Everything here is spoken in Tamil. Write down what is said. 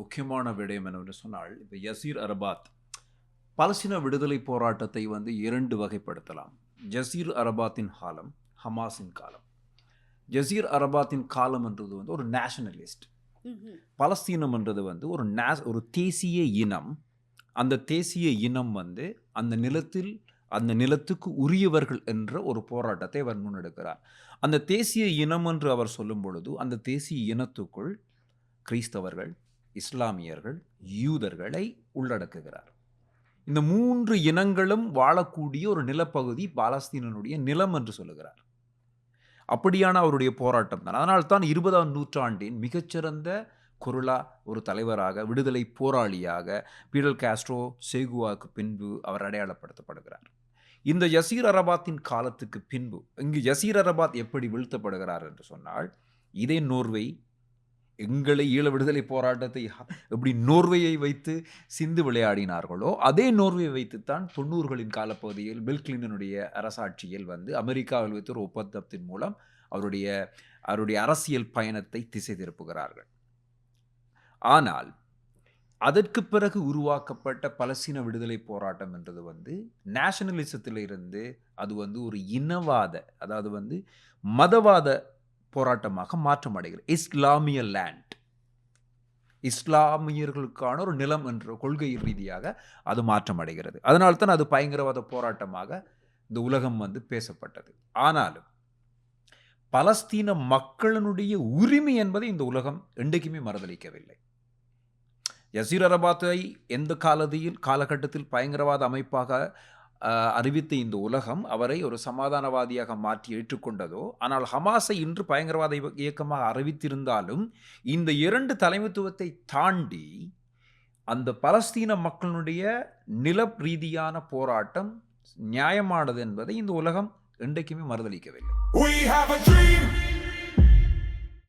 முக்கியமான விடயம் என்னவென்று சொன்னால் இப்போ யசீர் அரபாத் பலஸ்தீன விடுதலை போராட்டத்தை வந்து இரண்டு வகைப்படுத்தலாம். ஜசீர் அரபாத்தின் காலம் ஹமாஸின் காலம். ஜசீர் அரபாத்தின் காலம் என்றது வந்து ஒரு நேஷனலிஸ்ட். பலஸ்தீனம் என்றது வந்து ஒரு நேஸ் ஒரு தேசிய இனம். அந்த தேசிய இனம் வந்து அந்த நிலத்தில் அந்த நிலத்துக்கு உரியவர்கள் என்ற ஒரு போராட்டத்தை அவர் முன்னெடுக்கிறார். அந்த தேசிய இனம் என்று அவர் சொல்லும் பொழுது அந்த தேசிய இனத்துக்குள் கிறிஸ்தவர்கள் இஸ்லாமியர்கள் யூதர்களை உள்ளடக்குகிறார். இந்த மூன்று இனங்களும் வாழக்கூடிய ஒரு நிலப்பகுதி பாலஸ்தீனனுடைய நிலம் என்று சொல்லுகிறார். அப்படியான அவருடைய போராட்டம் தான். அதனால்தான் இருபதாம் நூற்றாண்டின் மிகச்சிறந்த குருளா ஒரு தலைவராக விடுதலை போராளியாக பீடல் காஸ்ட்ரோ சேகுவாக்கு பின்பு அவர் அடையாளப்படுத்தப்படுகிறார். இந்த யசீர் அரபாத்தின் காலத்துக்கு பின்பு இங்கு யசீர் அரபாத் எப்படி வீழ்த்தப்படுகிறார் என்று சொன்னால் இதே நோர்வை எங்களை ஈழ விடுதலை போராட்டத்தை எப்படி நோர்வையை வைத்து சிந்து விளையாடினார்களோ அதே நோர்வையை வைத்துத்தான் தொண்ணூறுகளின் காலப்பகுதியில் பில் கிளின்டனுடைய அரசாட்சியில் வந்து அமெரிக்காவில் வைத்து ஒரு ஒப்பந்தத்தின் மூலம் அவருடைய அவருடைய அரசியல் பயணத்தை திசை திருப்புகிறார்கள். ஆனால் அதற்கு பிறகு உருவாக்கப்பட்ட பலஸ்தீன விடுதலை போராட்டம் என்றது வந்து நேஷனலிசத்திலிருந்து அது வந்து ஒரு இனவாத அதாவது வந்து மதவாத போராட்டமாக மாற்றம் அடைகிறது இஸ்லாமிய லேண்ட் இஸ்லாமியர்களுக்கான ஒரு நிலம் என்ற கொள்கை ரீதியாக அது மாற்றம் அடைகிறது அதனால்தான் அது பயங்கரவாத போராட்டமாக இந்த உலகம் வந்து பேசப்பட்டது. ஆனாலும் பலஸ்தீன மக்களினுடைய உரிமை என்பதை இந்த உலகம் என்றைக்குமே மறுதளிக்கவில்லை. யசீர் அரபாத்தை எந்த காலத்தில் காலகட்டத்தில் பயங்கரவாத அமைப்பாக அறிவித்த இந்த உலகம் அவரை ஒரு சமாதானவாதியாக மாற்றி ஏற்றுக்கொண்டதோ ஆனால் ஹமாஸை இன்று பயங்கரவாத இயக்கமாக அறிவித்திருந்தாலும் இந்த இரண்டு தலைமைத்துவத்தை தாண்டி அந்த பலஸ்தீன மக்களுடைய நில ரீதியான போராட்டம் நியாயமானது என்பதை இந்த உலகம் என்றைக்குமே மறுதளிக்கவில்லை.